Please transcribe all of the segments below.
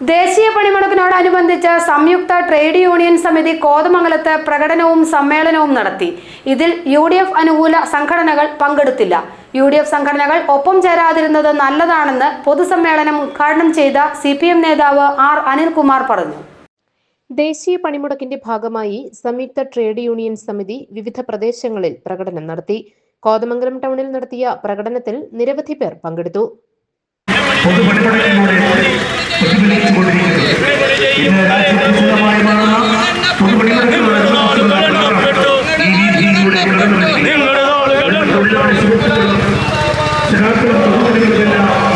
ദേശീയ പണിമുടക്കിനോടനുബന്ധിച്ച് സംയുക്ത trade union സമിതി കോതമംഗലത്ത് പ്രകടനവും സമ്മേളനവും നടത്തി. ഇതിൽ യു ഡി എഫ് അനുകൂല സംഘടനകൾ പങ്കെടുത്തില്ല. യു ഡി എഫ് സംഘടനകൾ ഒപ്പം ചേരാതിരുന്നത് നല്ലതാണെന്ന് പൊതുസമ്മേളനം ഉദ്ഘാടനം ചെയ്ത സി പി എം നേതാവ് ആർ അനിൽകുമാർ പറഞ്ഞു. ദേശീയ പണിമുടക്കിന്റെ ഭാഗമായി സംയുക്ത ട്രേഡ് യൂണിയൻ സമിതി വിവിധ പ്രദേശങ്ങളിൽ പ്രകടനം നടത്തി. കോതമംഗലം ടൗണിൽ നടത്തിയ പ്രകടനത്തിൽ നിരവധി പേർ പങ്കെടുത്തു. പൊതുപണിമുടക്കിലൂടെ ഇന്ന് രാജ്യത്ത് വിശദമായി മാറുന്ന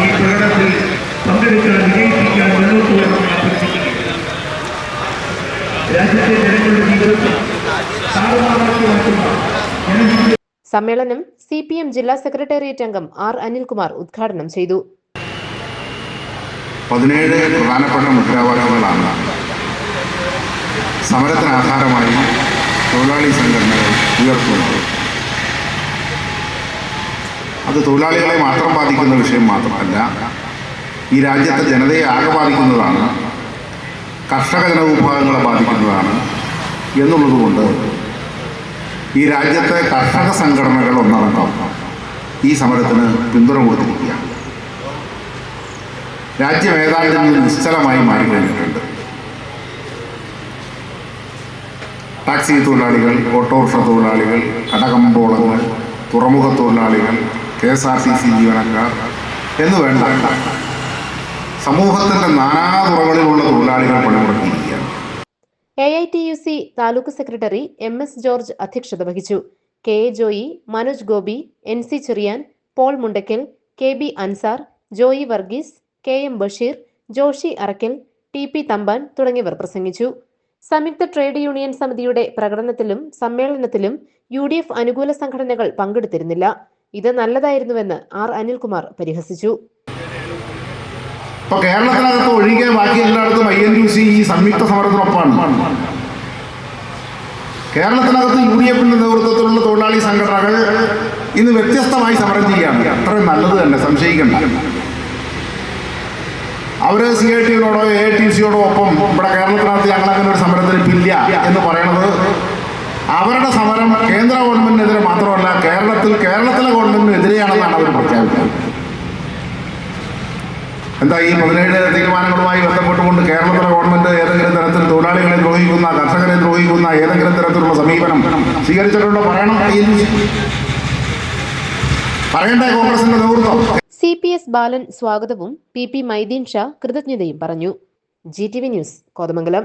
ഈ പ്രകടനത്തിൽ പങ്കെടുക്കാൻ വിജയിപ്പിക്കാൻ മുന്നോട്ട് രാജ്യത്തെ ജനങ്ങളുടെ ജീവിതത്തിൽ സാധാരണമാക്കി മാറ്റുന്ന സമ്മേളനം സി പി എം ജില്ലാ സെക്രട്ടേറിയറ്റ് അംഗം ആർ അനിൽകുമാർ ഉദ്ഘാടനം ചെയ്തു പതിനേഴ് പ്രധാനപ്പെട്ട മുദ്രാവാക്യങ്ങളാണ്. സമരത്തിന് ആധാരമായി തൊഴിലാളി സംഘടനകൾ ഉയർത്തുന്നത്. അത് തൊഴിലാളികളെ മാത്രം ബാധിക്കുന്ന വിഷയം മാത്രമല്ല ഈ രാജ്യത്തെ ജനതയെ ആകെ ബാധിക്കുന്നതാണ് കർഷക ജനവിഭാഗങ്ങളെ ബാധിക്കുന്നതാണ് എന്നുള്ളതുകൊണ്ട് ഈ രാജ്യത്തെ കർഷക സംഘടനകൾ ഒന്നടക്കം ഈ സമരത്തിന് പിന്തുണ കൊടുത്തിരിക്കുകയാണ്. രാജ്യം ഏതാണ്ട് നിശ്ചലമായി മാറിക്കഴിഞ്ഞിട്ടുണ്ട്. ടാക്സി തൊഴിലാളികൾ ഓട്ടോറിക്ഷ തൊഴിലാളികൾ കടകമ്പോളങ്ങൾ തുറമുഖ തൊഴിലാളികൾ K S R T C ജീവനക്കാർ എന്ന് വേണ്ട സമൂഹത്തിന്റെ നാനാതുറകളിലുള്ള തൊഴിലാളികൾ പണിമുടക്കിയിരിക്കുകയാണ്. A I T U C taluk secretary M S George അധ്യക്ഷത വഹിച്ചു. K A Joy Manoj Gopi N C Cherian Paul Mundakkal K B Ansar Joy Varghese K M Basheer Joshi Arakkal T P Thampan തുടങ്ങിയവർ പ്രസംഗിച്ചു. സംയുക്ത trade union സമിതിയുടെ പ്രകടനത്തിലും സമ്മേളനത്തിലും U D F അനുകൂല സംഘടനകൾ പങ്കെടുത്തിരുന്നില്ല. ഇത് നല്ലതായിരുന്നുവെന്ന് ആർ അനിൽകുമാർ പരിഹസിച്ചു. കേരളത്തിനകത്ത് ഒഴികെ ബാക്കി എല്ലായിടത്തും ഐ എൻ യു സി ഈ സംയുക്ത സമരത്തിനൊപ്പമാണ്. കേരളത്തിനകത്ത് യു ഡി എഫിന്റെ നേതൃത്വത്തിലുള്ള തൊഴിലാളി സംഘടനകൾ ഇന്ന് വ്യത്യസ്തമായി സമരം ചെയ്യുകയാണ്. അത്രയും നല്ലത് തന്നെ സംശയിക്കണ്ട. അവർ സി ഐ ടിയോടോ എ ടി സിയോടോ ഒപ്പം ഇവിടെ കേരളത്തിനകത്ത് ഞങ്ങൾ അങ്ങനെ ഒരു സമരത്തിന് പില്ല എന്ന് പറയണത് അവരുടെ സമരം കേന്ദ്ര ഗവൺമെന്റിനെതിരെ മാത്രമല്ല കേരളത്തിൽ കേരളത്തിലെ ഗവൺമെന്റിനെതിരെയാണെന്നാണ് അവർ പ്രഖ്യാപിക്കുന്നത്. എന്താ ഈ പതിനേഴ് തീരുമാനങ്ങളുമായി ബന്ധപ്പെട്ടുകൊണ്ട് കേരളത്തിലെ ഗവൺമെന്റ് ഏതെങ്കിലും തരത്തിൽ തൊഴിലാളികളെ ദ്രോഹിക്കുന്ന കർഷകരെ ദ്രോഹിക്കുന്ന ഏതെങ്കിലും തരത്തിലുള്ള സമീപനം സ്വീകരിച്ചിട്ടുണ്ടോ പറയണം? പറയണ്ടേ കോൺഗ്രസിന്റെ നേതൃത്വം? സി പി എസ് ബാലൻ സ്വാഗതവും പി പി മൈദീൻ ഷാ കൃതജ്ഞതയും പറഞ്ഞു. G T V news Kothamangalam.